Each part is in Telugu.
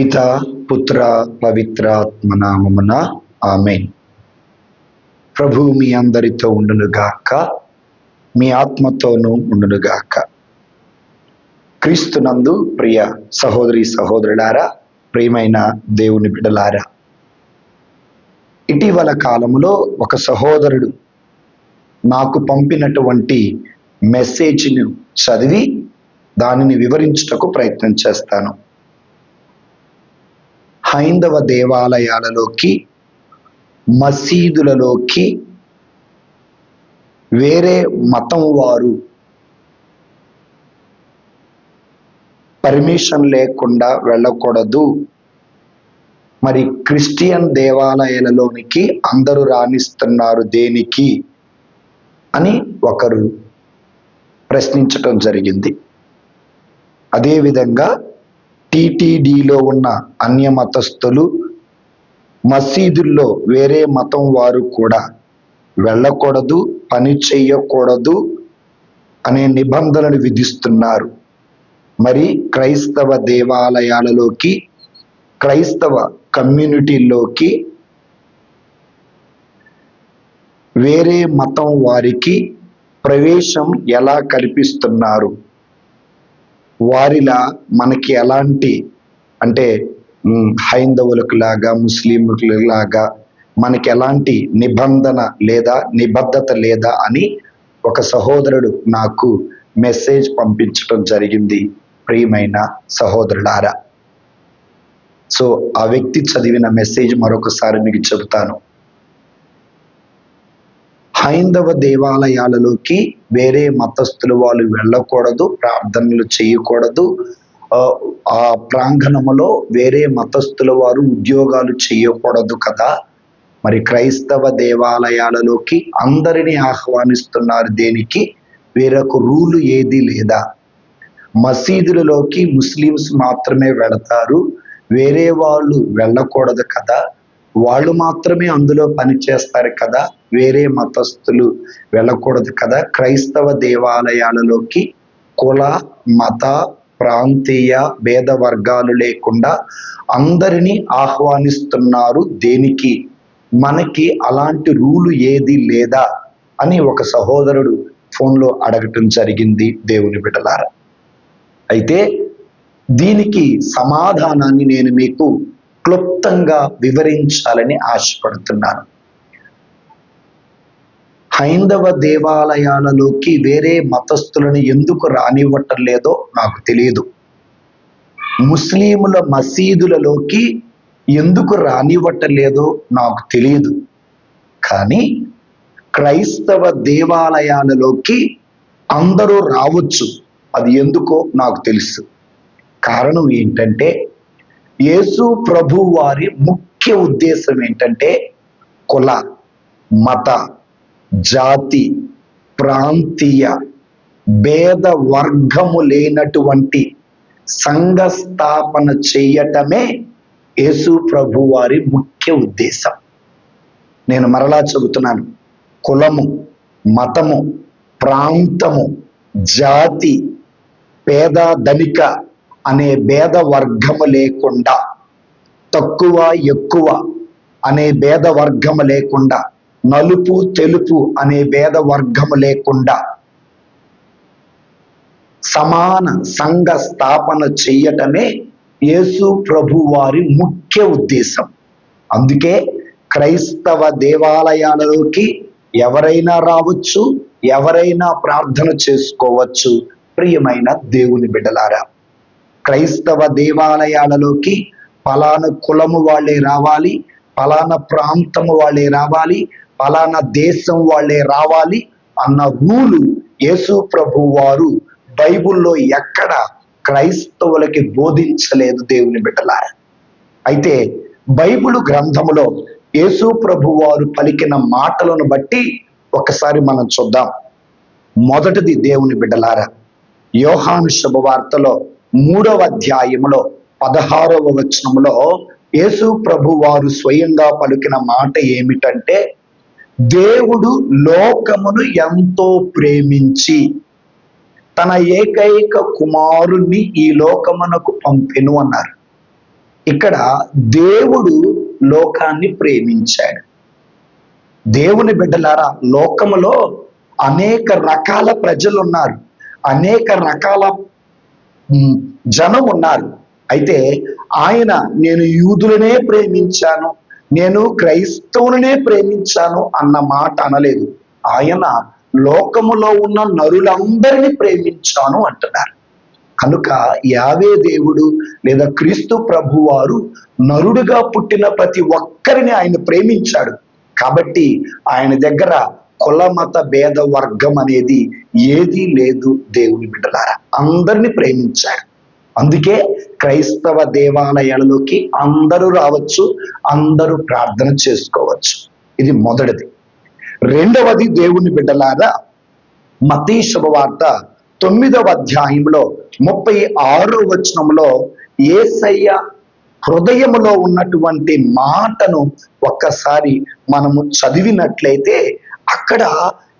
పిత పుత్ర పవిత్రాత్మ నామమున ఆమె ప్రభు మీ అందరితో ఉండునుగాక మీ ఆత్మతోనూ ఉండునుగాక క్రీస్తునందు ప్రియ సహోదరి సహోదరులారా ప్రియమైన దేవుని బిడలారా ఇటీవల కాలంలో ఒక సహోదరుడు నాకు పంపినటువంటి మెసేజ్ను చదివి దానిని వివరించుటకు ప్రయత్నం చేస్తాను. హైందవ దేవాలయాలలోకి మసీదులలోకి వేరే మతం వారు పర్మిషన్ లేకుండా వెళ్ళకూడదు. మరి క్రిస్టియన్ దేవాలయాలలోనికి అందరూ రాణిస్తున్నారు దేనికి అని ఒకరు ప్రశ్నించటం జరిగింది. అదేవిధంగా టీటీడీలో ఉన్న అన్య మతస్థులు మసీదుల్లో వేరే మతం వారు కూడా వెళ్ళకూడదు పని చేయకూడదు అనే నిబంధనలు విధిస్తున్నారు. మరి క్రైస్తవ దేవాలయాలలోకి క్రైస్తవ కమ్యూనిటీలోకి వేరే మతం వారికి ప్రవేశం ఎలా కల్పిస్తున్నారు? వారిలా మనకి ఎలాంటి అంటే హైందవులకు లాగా ముస్లింలకు లాగా మనకి ఎలాంటి నిబంధన లేదా నిబద్ధత లేదా అని ఒక సహోదరుడు నాకు మెసేజ్ పంపించడం జరిగింది ప్రియమైన సహోదరుడారా సో ఆ వ్యక్తి చదివిన మెసేజ్ మరొకసారి మీకు చెబుతాను. హైందవ దేవాలయాలలోకి వేరే మతస్థులు వాళ్ళు వెళ్ళకూడదు ప్రార్థనలు చేయకూడదు. ఆ, ప్రాంగణములో వేరే మతస్థుల వారు ఉద్యోగాలు చేయకూడదు కదా. మరి క్రైస్తవ దేవాలయాలలోకి అందరినీ ఆహ్వానిస్తున్నారు దేనికి? వేరొక రూలు ఏది లేదా? మసీదులలోకి ముస్లిమ్స్ మాత్రమే వెళతారు. వేరే వాళ్ళు వెళ్ళకూడదు కదా. వాళ్ళు మాత్రమే అందులో పని చేస్తారు కదా. వేరే మతస్థులు వెళ్ళకూడదు కదా. క్రైస్తవ దేవాలయాలలోకి కుల మత ప్రాంతీయ భేద వర్గాలు లేకుండా అందరినీ ఆహ్వానిస్తున్నారు. దేనికి? మనకి అలాంటి రూలు ఏది లేదా అని ఒక సహోదరుడు ఫోన్లో అడగటం జరిగింది దేవుని బిడలారా అయితే దీనికి సమాధానాన్ని నేను మీకు క్లుప్తంగా వివరించాలని ఆశపడుతున్నాను. హైందవ దేవాలయాలలోకి వేరే మతస్థులను ఎందుకు రానివ్వటం లేదో నాకు తెలియదు ముస్లిముల మసీదులలోకి ఎందుకు రానివ్వటం లేదో నాకు తెలియదు కానీ క్రైస్తవ దేవాలయాలలోకి అందరూ రావచ్చు. అది ఎందుకో నాకు తెలుసు. కారణం ఏంటంటే యేసు ప్రభు వారి ముఖ్య ఉద్దేశం ఏంటంటే కుల మత జాతి ప్రాంతీయ భేద వర్గము లేనటువంటి సంఘ స్థాపన చేయటమే యేసు ప్రభు వారి ముఖ్య ఉద్దేశం. నేను మరలా చెబుతున్నాను. కులము మతము ప్రాంతము జాతి పేద ధనిక అనే భేద వర్గము లేకుండా తక్కువ ఎక్కువ అనే భేద వర్గము లేకుండా నలుపు తెలుపు అనే భేద వర్గము లేకుండా సమాన సంఘ స్థాపన చెయ్యటమే యేసు ప్రభు వారి ముఖ్య ఉద్దేశం. అందుకే క్రైస్తవ దేవాలయాలలోకి ఎవరైనా రావచ్చు ఎవరైనా ప్రార్థన చేసుకోవచ్చు. ప్రియమైన దేవుని బిడ్డలారా క్రైస్తవ దేవాలయాలలోకి ఫలాను కులము వాళ్ళే రావాలి ఫలానా ప్రాంతం వాళ్ళే రావాలి ఫలానా దేశం వాళ్ళే రావాలి అన్న రూలు యేసు ప్రభు వారు బైబిల్లో ఎక్కడ క్రైస్తవులకి బోధించలేదు దేవుని బిడ్డలారా. అయితే బైబిల్ గ్రంథములో యేసు ప్రభు వారు పలికిన మాటలను బట్టి ఒకసారి మనం చూద్దాం. మొదటిది దేవుని బిడ్డలారా యోహాను శుభవార్తలో మూడవ అధ్యాయములో పదహారవ వచనములో యేసు ప్రభు వారు స్వయంగా పలికిన మాట ఏమిటంటే దేవుడు లోకమును ఎంతో ప్రేమించి తన ఏకైక కుమారుణ్ణి ఈ లోకమునకు పంపెను అన్నారు. ఇక్కడ దేవుడు లోకాన్ని ప్రేమించాడు. దేవుని బిడ్డలారా లోకములో అనేక రకాల ప్రజలు ఉన్నారు అనేక రకాల జనం ఉన్నారు. అయితే ఆయన నేను యూదులనే ప్రేమించాను నేను క్రైస్తవులనే ప్రేమించాను అన్న మాట అనలేదు. ఆయన లోకములో ఉన్న నరులందరినీ ప్రేమించాను అంటున్నారు. కనుక యావే దేవుడు లేదా క్రీస్తు ప్రభువారు నరుడుగా పుట్టిన ప్రతి ఒక్కరిని ఆయన ప్రేమించాడు. కాబట్టి ఆయన దగ్గర కుల మత భేద వర్గం అనేది ఏదీ లేదు దేవుని బిడ్డలారా. అందరిని ప్రేమించాడు. అందుకే క్రైస్తవ దేవాలయాలలోకి అందరూ రావచ్చు అందరూ ప్రార్థన చేసుకోవచ్చు. ఇది మొదటిది. రెండవది దేవుని బిడ్డలారా మతీ శుభవార్త తొమ్మిదవ అధ్యాయంలో ముప్పై ఆరో వచనంలో ఏసయ్య హృదయములో ఉన్నటువంటి మాటను ఒక్కసారి మనము చదివినట్లయితే అక్కడ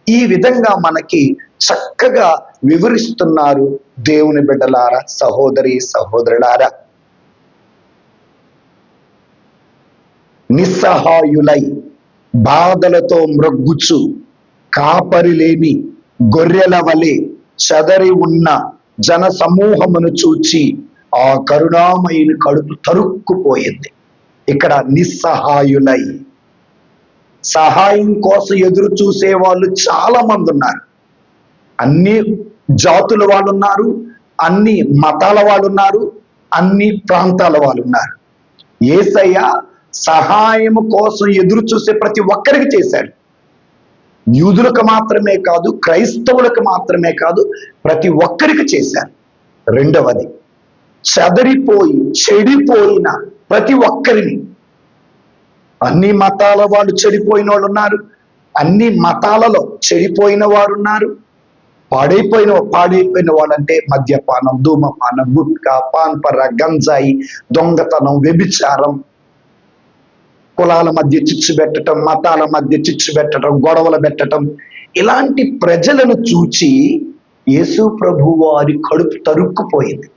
ఈ విధంగా మనకి చక్కగా వివరిస్తున్నారు దేవుని బిడ్డలారా సహోదరి సహోదరులారా. నిస్సహాయులై బాధలతో మ్రొగ్గుచు కాపరి లేని గొర్రెల వలె చదరి ఉన్న జన సమూహమును చూచి ఆ కరుణామయుని కడుపు తరుక్కుపోయింది. ఇక్కడ నిస్సహాయులై. సహాయం కోసం ఎదురు చూసే వాళ్ళు చాలా మంది ఉన్నారు అన్ని జాతుల వాళ్ళు ఉన్నారు అన్ని మతాల వాళ్ళు ఉన్నారు అన్ని ప్రాంతాల వాళ్ళు ఉన్నారు ఏసయ్య సహాయం కోసం ఎదురు చూసే ప్రతి ఒక్కరికి చేశాడు. యూదులకు మాత్రమే కాదు క్రైస్తవులకు మాత్రమే కాదు ప్రతి ఒక్కరికి చేశారు రెండవది చెదరిపోయి చెడిపోయిన ప్రతి ఒక్కరిని. అన్ని మతాల వాళ్ళు చెడిపోయిన వాళ్ళు ఉన్నారు అన్ని మతాలలో చెడిపోయిన వారు ఉన్నారు పాడైపోయిన పాడైపోయిన వాళ్ళంటే మద్యపానం ధూమపానం గుట్కా పాన్పర గంజాయి దొంగతనం వ్యభిచారం. కులాల మధ్య చిచ్చు పెట్టడం మతాల మధ్య చిచ్చు పెట్టడం గొడవలు పెట్టడం ఇలాంటి ప్రజలను చూచి యేసు ప్రభు వారి కడుపు తరుక్కుపోయింది.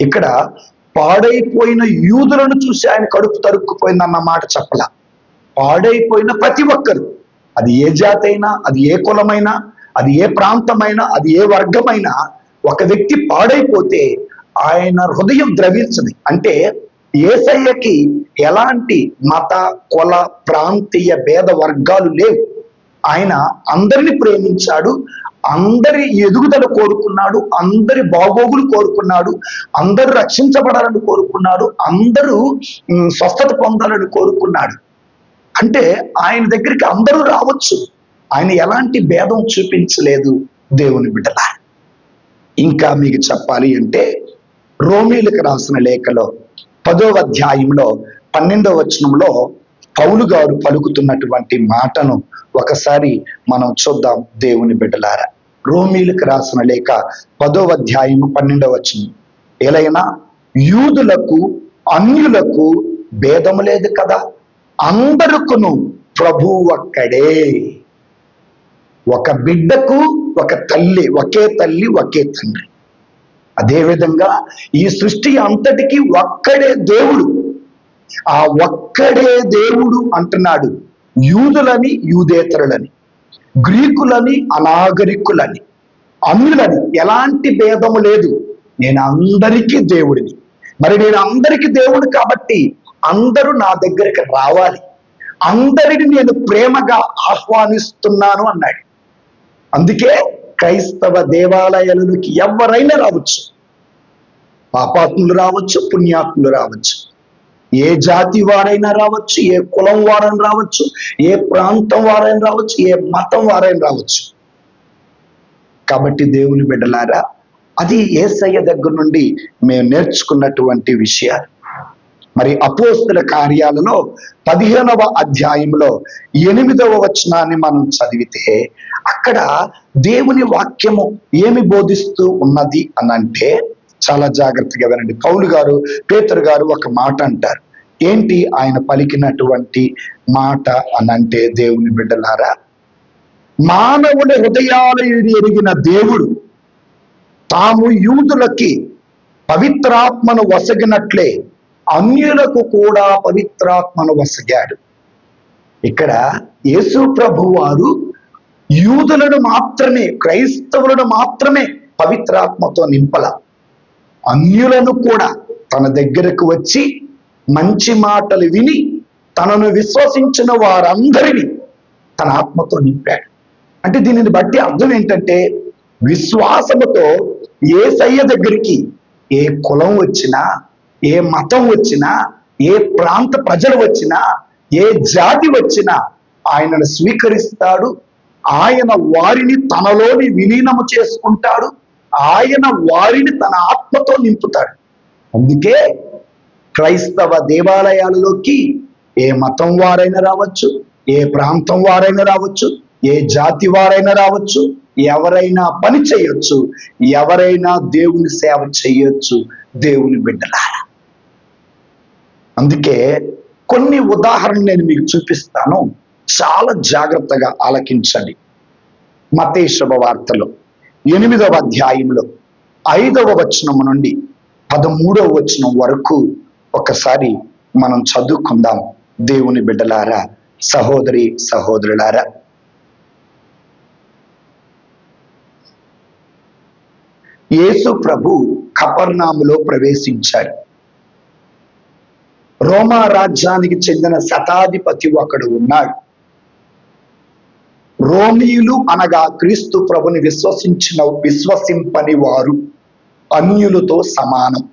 ఇక్కడ పాడైపోయిన యూదులను చూసి ఆయన కడుపు తరుక్కుపోయింది అన్న మాట చెప్పల. పాడైపోయిన ప్రతి ఒక్కరు. అది ఏ జాతి అయినా అది ఏ కులమైనా అది ఏ ప్రాంతమైనా అది ఏ వర్గమైనా ఒక వ్యక్తి పాడైపోతే ఆయన హృదయం ద్రవించదు. అంటే ఏసయ్యకి ఎలాంటి మత కుల ప్రాంతీయ భేద వర్గాలు లేవు. ఆయన అందరిని ప్రేమించాడు అందరి ఎదుగుదల కోరుకున్నాడు అందరి బాగోగులు కోరుకున్నాడు అందరూ రక్షించబడాలని కోరుకున్నాడు అందరూ స్వస్థత పొందాలని కోరుకున్నాడు. అంటే ఆయన దగ్గరికి అందరూ రావచ్చు. ఆయన ఎలాంటి భేదం చూపించలేదు దేవుని బిడ్డల. ఇంకా మీకు చెప్పాలి అంటే రోమీలకు రాసిన లేఖలో పదో అధ్యాయంలో పన్నెండవ వచనంలో పౌలు గారు పలుకుతున్నటువంటి మాటను ఒకసారి మనం చూద్దాం దేవుని బిడ్డలారా. రోమీలకు రాసిన లేఖ పదో అధ్యాయం పన్నెండవ వచనం. ఎలైనా యూదులకు అన్యులకు భేదము లేదు కదా? అందరుకును ప్రభు ఒక్కడే ఒక బిడ్డకు ఒక తల్లి ఒకే తల్లి ఒకే తండ్రి. అదేవిధంగా ఈ సృష్టి అంతటికి ఒక్కడే దేవుడు. ఆ ఒక్కడే దేవుడు అంటున్నాడు. యూదులని యూదేతరులని గ్రీకులని అనాగరికులని అన్యులని. ఎలాంటి భేదము లేదు. నేను అందరికీ దేవుడిని. మరి నేను అందరికీ దేవుడు కాబట్టి అందరూ నా దగ్గరికి రావాలి. అందరిని నేను ప్రేమగా ఆహ్వానిస్తున్నాను అన్నాడు. అందుకే క్రైస్తవ దేవాలయాలలోకి ఎవరైనా రావచ్చు. పాపాత్ములు రావచ్చు పుణ్యాత్ములు రావచ్చు. ఏ జాతి వారైనా రావచ్చు ఏ కులం వారైనా రావచ్చు ఏ ప్రాంతం వారైనా రావచ్చు ఏ మతం వారైనా రావచ్చు. కాబట్టి దేవుని బిడ్డలారా అది ఏసయ్య దగ్గర నుండి మేము నేర్చుకున్నటువంటి విషయాలు. మరి అపోస్తుల కార్యాలలో పదిహేనవ అధ్యాయంలో ఎనిమిదవ వచనాన్ని మనం చదివితే అక్కడ దేవుని వాక్యము ఏమి బోధిస్తూ ఉన్నది అని అంటే చాలా జాగ్రత్తగా వినండి. పౌలు గారు పేతురు గారు ఒక మాట అంటారు. ఏంటి ఆయన పలికినటువంటి మాట అని అంటే దేవుని బిడ్డలారా మానవుని హృదయాలు ఎరిగిన దేవుడు తాము యూదులకి పవిత్రాత్మను వసగినట్లే అన్యులకు కూడా పవిత్రాత్మను వసగాడు. ఇక్కడ యేసు ప్రభు వారు యూదులను మాత్రమే క్రైస్తవులను మాత్రమే పవిత్రాత్మతో నింపల. అన్యులను కూడా తన దగ్గరకు వచ్చి మంచి మాటలు విని తనను విశ్వసించిన వారందరినీ తన ఆత్మతో నింపాడు. అంటే దీనిని బట్టి అర్థం ఏంటంటే విశ్వాసముతో ఏ సయ్య దగ్గరికి ఏ కులం వచ్చినా ఏ మతం వచ్చినా ఏ ప్రాంత ప్రజలు వచ్చినా ఏ జాతి వచ్చినా ఆయనను స్వీకరిస్తాడు. ఆయన వారిని తనలోని విలీనము చేసుకుంటాడు. ఆయన వారిని తన ఆత్మతో నింపుతాడు. అందుకే క్రైస్తవ దేవాలయాలలోకి ఏ మతం వారైనా రావచ్చు ఏ ప్రాంతం వారైనా రావచ్చు ఏ జాతి వారైనా రావచ్చు ఎవరైనా పని చేయొచ్చు ఎవరైనా దేవుని సేవ చేయొచ్చు దేవుని బిడ్డలారా. అందుకే కొన్ని ఉదాహరణలు నేను మీకు చూపిస్తాను. చాలా జాగ్రత్తగా ఆలకించండి. మతే వార్తలో ఎనిమిదవ అధ్యాయంలో ఐదవ వచనం నుండి పదమూడవ వచనం వరకు ఒకసారి మనం చదువుకుందాం. దేవుని బిడ్డలారా సహోదరి సహోదరులారా. యేసు ప్రభు కపర్నాములో ప్రవేశించాడు రోమా రాజ్యానికి చెందిన శతాధిపతి ఒకడు ఉన్నాడు. రోమియులు అనగా క్రీస్తు ప్రభుని విశ్వసించిన విశ్వసింపని వారు అన్యులతో సమానం.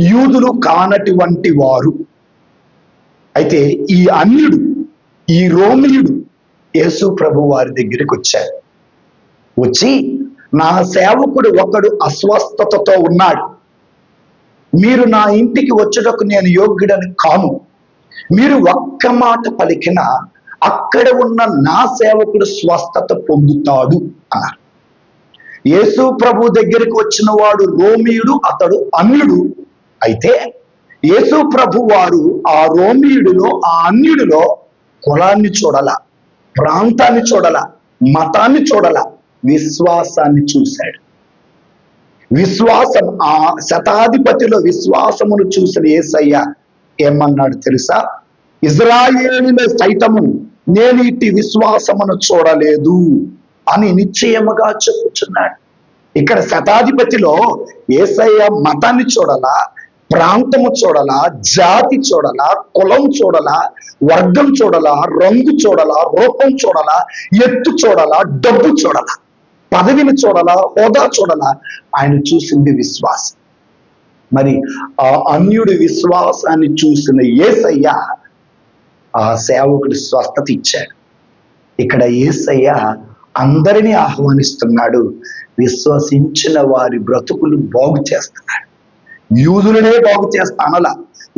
యూదులు కానటువంటి వారు. అయితే ఈ అన్యుడు ఈ రోమియుడు యేసు ప్రభు వారి దగ్గరికి వచ్చాడు. వచ్చి నా సేవకుడు ఒకడు అస్వస్థతతో ఉన్నాడు. మీరు నా ఇంటికి వచ్చుటకు నేను యోగ్యుడని కాను. మీరు ఒక్క మాట పలికిన అక్కడ ఉన్న నా సేవకుడు స్వస్థత పొందుతాడు అన్నారు. యేసు ప్రభు దగ్గరికి వచ్చిన వాడు రోమియుడు అతడు అన్యుడు. అయితే యేసు ప్రభు వారు ఆ రోమియుడిలో ఆ అన్యుడిలో కులాన్ని చూడల ప్రాంతాన్ని చూడల మతాన్ని చూడల విశ్వాసాన్ని చూశాడు. విశ్వాసం ఆ శతాధిపతిలో విశ్వాసమును చూసిన ఏసయ్య ఏమన్నాడు తెలుసా? ఇజ్రాయేలుల సైతము నేను ఇట్టి విశ్వాసమును చూడలేదు అని నిశ్చయముగా చెప్పుచున్నాడు. ఇక్కడ శతాధిపతిలో ఏసయ్య మతాన్ని చూడాలా ప్రాంతము చూడాలా జాతి చూడాలా కులం చూడాలా వర్గం చూడాలా రంగు చూడాలా రూపం చూడాలా ఎత్తు చూడాలా డబ్బు చూడాలా. పదవిని చూడాలా హోదా చూడాలా ఆయన చూసింది విశ్వాసం. మరి ఆ అన్యుడి విశ్వాసాన్ని చూసిన ఏసయ్య ఆ సేవకుడి స్వస్థత ఇచ్చాడు. ఇక్కడ ఏసయ్య అందరినీ ఆహ్వానిస్తున్నాడు విశ్వసించిన వారి బ్రతుకులు బాగు చేస్తున్నాడు. యూదులనే బాగు చేస్తానలా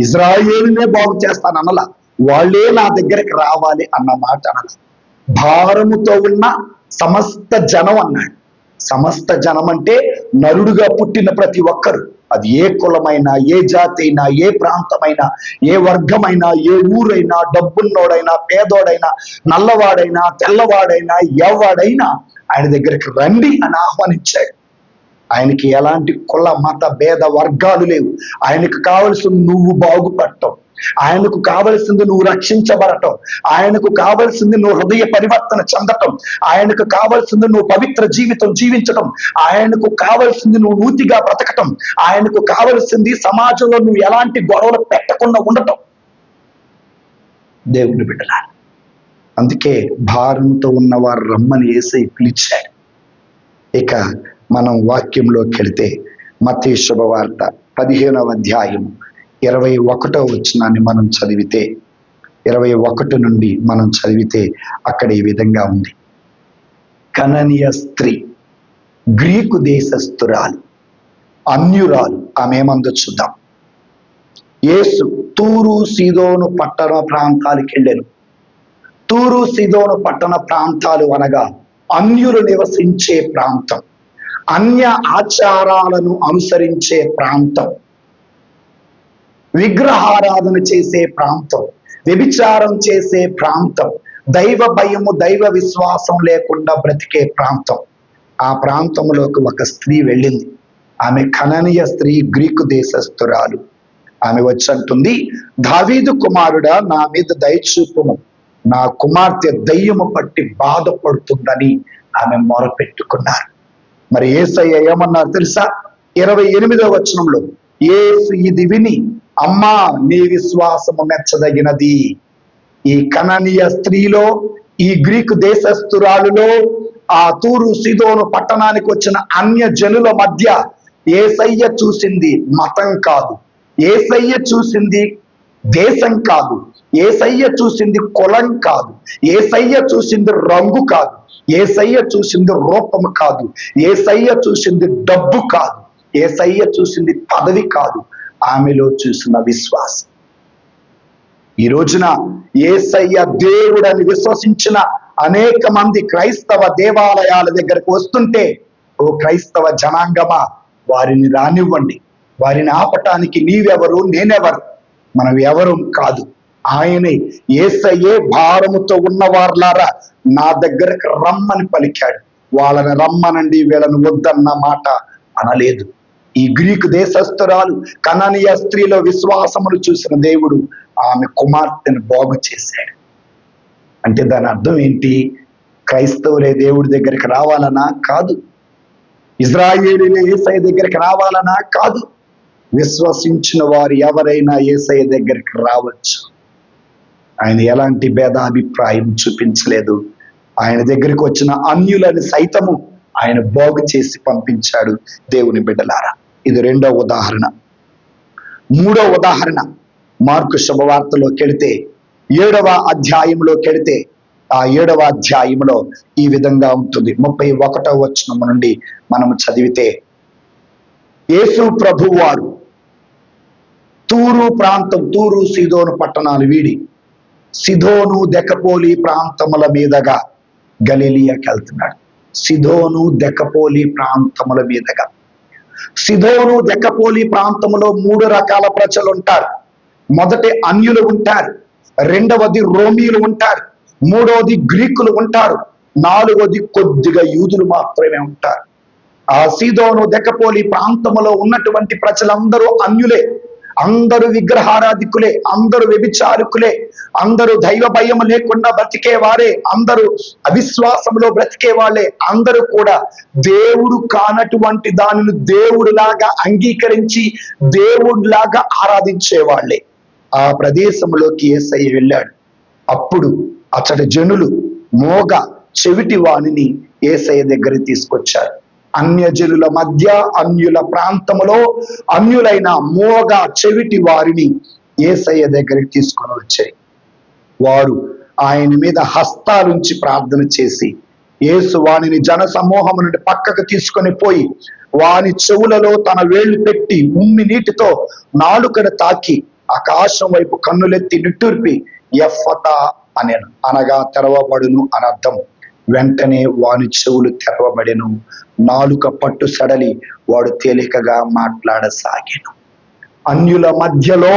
ఇజ్రాయేలునే బాగు చేస్తాననలా వాళ్ళే నా దగ్గరికి రావాలి అన్న మాట అనలా. భారముతో ఉన్న సమస్త జనం అన్నాడు. సమస్త జనం అంటే నరుడుగా పుట్టిన ప్రతి ఒక్కరు. అది ఏ కులమైనా ఏ జాతి అయినా ఏ ప్రాంతమైనా ఏ వర్గమైనా ఏ ఊరైనా డబ్బున్నోడైనా పేదోడైనా నల్లవాడైనా తెల్లవాడైనా ఎవడైనా ఆయన దగ్గరికి రండి అని ఆహ్వానించాడు. ఆయనకి ఎలాంటి కుల మత భేద వర్గాలు లేవు. ఆయనకు కావలసిన నువ్వు బాగుపడటం ఆయనకు కావలసింది నువ్వు రక్షించబడటం. ఆయనకు కావలసింది నువ్వు హృదయ పరివర్తన చెందటం. ఆయనకు కావలసింది నువ్వు పవిత్ర జీవితం జీవించటం. ఆయనకు కావలసింది నువ్వు నూతిగా బ్రతకటం. ఆయనకు కావలసింది సమాజంలో నువ్వు ఎలాంటి గొడవలు పెట్టకుండా ఉండటం. దేవుని బిడ్డలా అందుకే భారంతో ఉన్నవారు రమ్మని వేసి పిలిచాడు ఇక మనం వాక్యంలోకి వెళితే మతీ శుభవార్త పదిహేనవ అధ్యాయం ఇరవై ఒకటో వచనాన్ని మనం చదివితే ఇరవై ఒకటి నుండి మనం చదివితే అక్కడ ఈ విధంగా ఉంది. కననీయ స్త్రీ గ్రీకు దేశస్థురాలు అన్యురాలు ఆమె ఏమందో చూద్దాం. యేసు తూరు సీదోను పట్టణ ప్రాంతాలకు వెళ్ళాను తూరు సిదోను పట్టణ ప్రాంతాలు అనగా అన్యులు నివసించే ప్రాంతం అన్య ఆచారాలను అనుసరించే ప్రాంతం. విగ్రహారాధన చేసే ప్రాంతం వ్యభిచారం చేసే ప్రాంతం దైవ భయము దైవ విశ్వాసం లేకుండా బ్రతికే ప్రాంతం. ఆ ప్రాంతంలోకి ఒక స్త్రీ వెళ్ళింది. ఆమె కననీయ స్త్రీ గ్రీకు దేశస్థురాలు. ఆమె వచ్చంటుంది దావీదు కుమారుడా నా మీద దయచూపుము నా కుమార్తె దయ్యము పట్టి బాధపడుతుందని ఆమె మొరపెట్టుకున్నారు. మరి ఏసయ్య ఏమన్నారు తెలుసా? ఇరవై ఎనిమిదో వచనంలో ఏసు ఇది విని అమ్మా నీ విశ్వాసము మెచ్చదగినది. ఈ కననీయ స్త్రీలో ఈ గ్రీకు దేశస్థురాలులో ఆ తూరు సిదోను పట్టణానికి వచ్చిన అన్య జనుల మధ్య ఏసయ్య చూసింది మతం కాదు. ఏసయ్య చూసింది దేశం కాదు. ఏసయ్య చూసింది కులం కాదు. ఏసయ్య చూసింది రంగు కాదు. ఏసయ్య చూసింది రూపం కాదు. ఏసయ్య చూసింది డబ్బు కాదు. ఏసయ్య చూసింది పదవి కాదు. ఆమెలో చూసిన విశ్వాసం. ఈ రోజున ఏసయ్య దేవుడని విశ్వసించిన అనేక మంది క్రైస్తవ దేవాలయాల దగ్గరకు వస్తుంటే ఓ క్రైస్తవ జనాంగమా వారిని రానివ్వండి. వారిని ఆపటానికి నీవెవరు నేనెవరు? మనం ఎవరు కాదు. ఆయనే ఏసయ్యే భారముతో ఉన్నవార్లారా నా దగ్గరకు రమ్మని పలికాడు. వాళ్ళని రమ్మనండి వీళ్ళని వద్దన్న మాట అనలేదు. ఈ గ్రీకు దేశస్థురాలు కననీయ స్త్రీలో విశ్వాసమును చూసిన దేవుడు ఆమె కుమార్తెను బాగు చేశాడు. అంటే దాని అర్థం ఏంటి? క్రైస్తవులే దేవుడి దగ్గరికి రావాలనా? కాదు. ఇజ్రాయేలీలే ఏసఐ దగ్గరికి రావాలనా? కాదు. విశ్వసించిన వారు ఎవరైనా ఏసఐ దగ్గరికి రావచ్చు. ఆయన ఎలాంటి భేదాభిప్రాయం చూపించలేదు. ఆయన దగ్గరికి వచ్చిన అన్యులని సైతము ఆయన బాగు చేసి పంపించాడు దేవుని బిడ్డలారా. ఇది రెండో ఉదాహరణ. మూడో ఉదాహరణ. మార్కు శుభవార్తలోకి వెళితే ఏడవ అధ్యాయంలోకి వెళితే ఆ ఏడవ అధ్యాయంలో ఈ విధంగా ఉంటుంది. ముప్పై ఒకటో వచనం నుండి మనము చదివితే యేసు ప్రభు వారు తూరు ప్రాంతం తూరు సిదోను పట్టణాలు వీడి సిధోను దెకపోలి ప్రాంతముల మీదగా గలీలియాకి వెళ్తున్నాడు. సిధోను దెకపోలి ప్రాంతముల మీదగా. సిధోను దెక్కపోలి ప్రాంతంలో మూడు రకాల ప్రజలు ఉంటారు. మొదటి అన్యులు ఉంటారు రెండవది రోమియులు ఉంటారు మూడవది గ్రీకులు ఉంటారు నాలుగవది కొద్దిగా యూదులు మాత్రమే ఉంటారు. ఆ సీదోను దెకపోలి ప్రాంతములో ఉన్నటువంటి ప్రజలందరూ అన్యులే అందరూ విగ్రహారాధికులే అందరూ వ్యభిచారుకులే అందరూ దైవ భయం లేకుండా బ్రతికేవారే అందరూ అవిశ్వాసంలో బ్రతికే వాళ్ళే అందరూ కూడా దేవుడు కానటువంటి దానిని దేవుడిలాగా అంగీకరించి దేవుడిలాగా ఆరాధించే వాళ్ళే. ఆ ప్రదేశంలోకి ఏసై వెళ్ళాడు. అప్పుడు అతడి జనులు మోగ చెవిటి వాణిని ఏసయ్య దగ్గరికి తీసుకొచ్చారు. అన్యజనుల మధ్య అన్యుల ప్రాంతములో అన్యులైన మోగ చెవిటి వారిని ఏసయ్య దగ్గరికి తీసుకొని వచ్చాయి. వారు ఆయన మీద హస్తాలుంచి ప్రార్థన చేసి యేసు వానిని జన సమూహం నుండి పక్కకు తీసుకొని పోయి వాని చెవులలో తన వేళ్ళు పెట్టి ఉమ్మి నీటితో నాలుకను తాకి ఆకాశం వైపు కన్నులెత్తి నిట్టూర్పి ఎఫత అని అనగా తెరవబడును అని అర్థం. వెంటనే వాని చెవులు తెరవబడెను. నాలుక పట్టు సడలి వాడు తేలికగా మాట్లాడసాగాను. అన్యుల మధ్యలో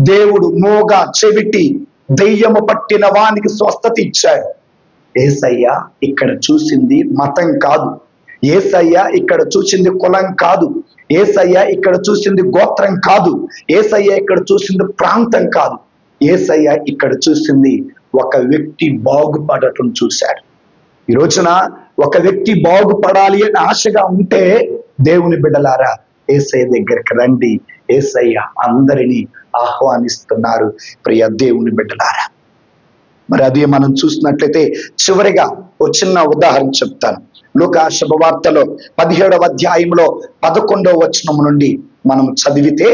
దేవుడు మోగ చెవిటి దెయ్యము పట్టిన వానికి స్వస్థత ఇచ్చాడు ఏసయ్య ఇక్కడ చూసింది మతం కాదు. ఏసయ్య ఇక్కడ చూసింది కులం కాదు. ఏసయ్య ఇక్కడ చూసింది గోత్రం కాదు. ఏసయ్య ఇక్కడ చూసింది ప్రాంతం కాదు. ఏసయ్య ఇక్కడ చూసింది ఒక వ్యక్తి బాగుపడటం చూశాడు. ఈ రోజున ఒక వ్యక్తి బాగుపడాలి అని ఆశగా ఉంటే దేవుని బిడ్డలారా ఏసయ్య దగ్గరికి రండి. ఏసయ్య అందరినీ ఆహ్వానిస్తున్నారు. ప్రియ దేవుని బిడ్డలారా మరి అదే మనం చూసినట్లయితే చివరిగా ఒక చిన్న ఉదాహరణ చెప్తాను. లోక శుభవార్తలో పదిహేడవ అధ్యాయంలో పదకొండవ వచనం నుండి మనం చదివితే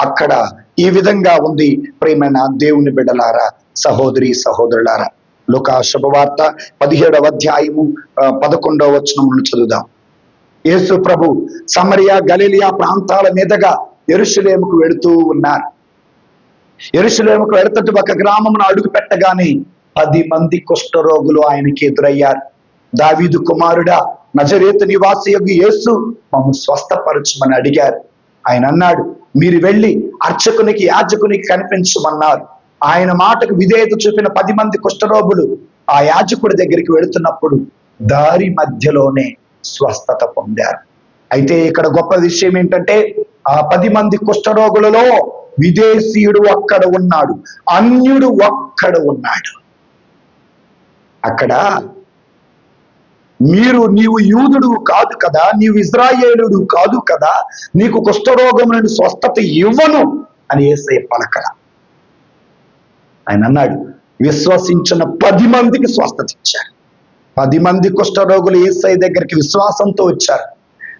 అక్కడ ఈ విధంగా ఉంది. ప్రేమైన దేవుని బిడ్డలారా సహోదరి సహోదరులారా లోక శుభవార్త పదిహేడవ అధ్యాయము పదకొండవ వచనం నుండి చదువుదాం. యేసు ప్రభు సమరియా గలీలియా ప్రాంతాల మీదుగా ఎరుషులేముకు వెళుతూ ఉన్నారు. ఎరుసలేముకు వెళుతట్టు ఒక గ్రామమును అడుగు పెట్టగానే పది మంది కుష్ఠరోగులు ఆయనకి ఎదురయ్యారు. దావీదు కుమారుడా నజరేతు నివాస యొక్క యేసు మమ్మల్ని స్వస్థపరచమని అడిగారు. ఆయన అన్నాడు మీరు వెళ్ళి అర్చకునికి యాజకునికి కనిపించమన్నారు. ఆయన మాటకు విధేయత చూపిన పది మంది కుష్ఠరోగులు ఆ యాజకుడి దగ్గరికి వెళుతున్నప్పుడు దారి మధ్యలోనే స్వస్థత పొందారు. అయితే ఇక్కడ గొప్ప విషయం ఏంటంటే ఆ పది మంది కుష్ఠరోగులలో విదేశీయుడు ఒక్కడ ఉన్నాడు. అన్యుడు ఒక్కడ ఉన్నాడు. అక్కడ మీరు నీవు యూదుడు కాదు కదా నీవు ఇజ్రాయేలుడు కాదు కదా నీకు కుష్ఠరోగములను స్వస్థత ఇవ్వను అని ఏసై పలకడ ఆయన అన్నాడు విశ్వసించిన పది మందికి స్వస్థత ఇచ్చారు. పది మంది కుష్ఠరోగులు ఏసై దగ్గరికి విశ్వాసంతో వచ్చారు.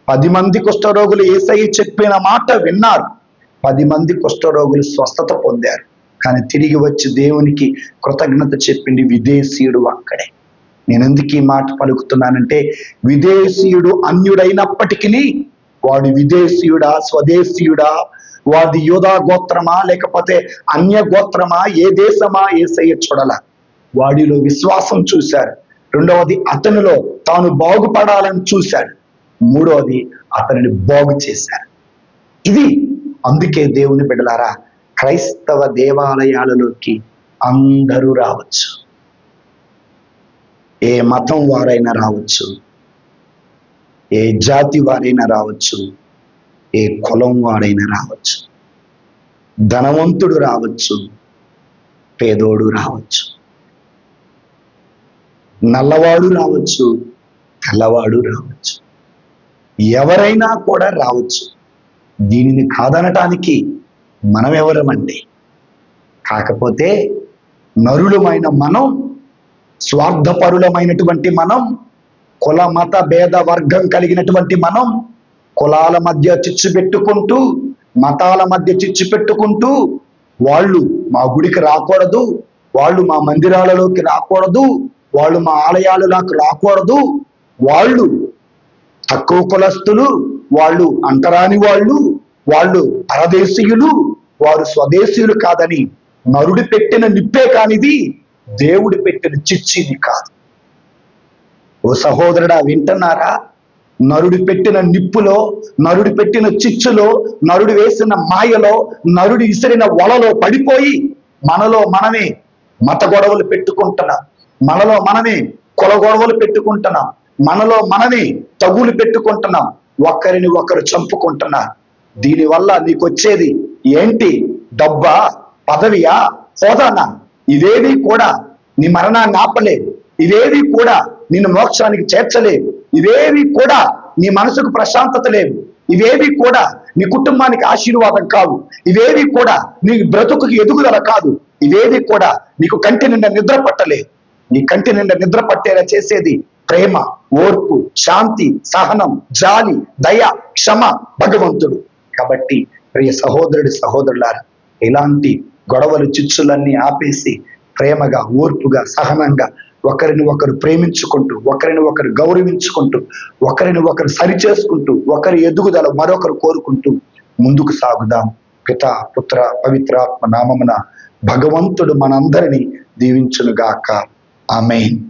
పది మంది కుష్ఠరోగులు ఏసై చెప్పిన మాట విన్నారు. పది మంది కుష్ఠరోగులు స్వస్థత పొందారు. కానీ తిరిగి వచ్చి దేవునికి కృతజ్ఞత చెప్పింది విదేశీయుడు అక్కడే. నేను ఎందుకు ఈ మాట పలుకుతున్నానంటే విదేశీయుడు అన్యుడైనప్పటికీ వాడు విదేశీయుడా స్వదేశీయుడా వాడి యోధా గోత్రమా లేకపోతే అన్య గోత్రమా ఏ దేశమా ఏసయ్య చూడాల. వాడిలో విశ్వాసం చూశారు. రెండవది అతనిలో తాను బాగుపడాలని చూశాడు. మూడవది అతనిని బాగు చేశారు. ఇది అందుకే దేవుని బిడ్డలారా క్రైస్తవ దేవాలయాలలోకి అందరూ రావచ్చు. ఏ మతం వారైనా రావచ్చు. ఏ జాతి వారైనా రావచ్చు. ఏ కులం వాడైనా రావచ్చు. ధనవంతుడు రావచ్చు. పేదోడు రావచ్చు. నల్లవాడు రావచ్చు. తెల్లవాడు రావచ్చు. ఎవరైనా కూడా రావచ్చు. దీనిని కాదనటానికి మనం ఎవరమండి కాకపోతే నరులమైన మనం స్వార్థపరులమైనటువంటి మనం కుల మత భేద వర్గం కలిగినటువంటి మనం కులాల మధ్య చిచ్చు పెట్టుకుంటూ మతాల మధ్య చిచ్చు పెట్టుకుంటూ వాళ్ళు మా గుడికి రాకూడదు వాళ్ళు మా మందిరాలలోకి రాకూడదు వాళ్ళు మా ఆలయాలలోకి రాకూడదు వాళ్ళు తక్కువ కులస్తులు వాళ్ళు అంటరాని వాళ్ళు వాళ్ళు పరదేశీయులు వారు స్వదేశీయులు కాదని నరుడు పెట్టిన నిప్పే కానిది దేవుడు పెట్టిన చిచ్చిది కాదు. ఓ సహోదరుడా వింటున్నారా? నరుడు పెట్టిన నిప్పులో నరుడు పెట్టిన చిచ్చులో నరుడు వేసిన మాయలో నరుడు విసిరిన వలలో పడిపోయి మనలో మనమే మత గొడవలు పెట్టుకుంటున్నాం. మనలో మనమే కుల గొడవలు పెట్టుకుంటున్నాం. మనలో మనమే తగులు పెట్టుకుంటున్నాం. ఒకరిని ఒకరు చంపుకుంటున్నా. దీనివల్ల నీకు వచ్చేది ఏంటి? డబ్బా? పదవియా? హోదానా? ఇవేవి కూడా నీ మరణాన్ని ఆపలేదు ఇవేవి కూడా నిన్ను మోక్షానికి చేర్చలేవు. ఇవేవి కూడా నీ మనసుకు ప్రశాంతత లేవు. ఇవేవి కూడా నీ కుటుంబానికి ఆశీర్వాదం కావు. ఇవేవి కూడా నీ బ్రతుకుకి ఎదుగుదల కాదు. ఇవేవి కూడా నీకు కంటి నిండా నిద్ర పట్టలేదు నీ కంటి నిండా నిద్ర పట్టేలా చేసేది ప్రేమ ఓర్పు శాంతి సహనం జాలి దయ క్షమ భగవంతుడు. కాబట్టి ప్రియ సహోదరుడి సహోదరులారా ఇలాంటి గొడవలు చిచ్చులన్నీ ఆపేసి ప్రేమగా ఓర్పుగా సహనంగా ఒకరిని ఒకరు ప్రేమించుకుంటూ ఒకరిని ఒకరు గౌరవించుకుంటూ ఒకరిని ఒకరు సరిచేసుకుంటూ ఒకరి ఎదుగుదల మరొకరు కోరుకుంటూ ముందుకు సాగుదాం. పిత పుత్ర పవిత్రాత్మ నామమున భగవంతుడు మనందరినీ దీవించునుగాక. ఆమెన్.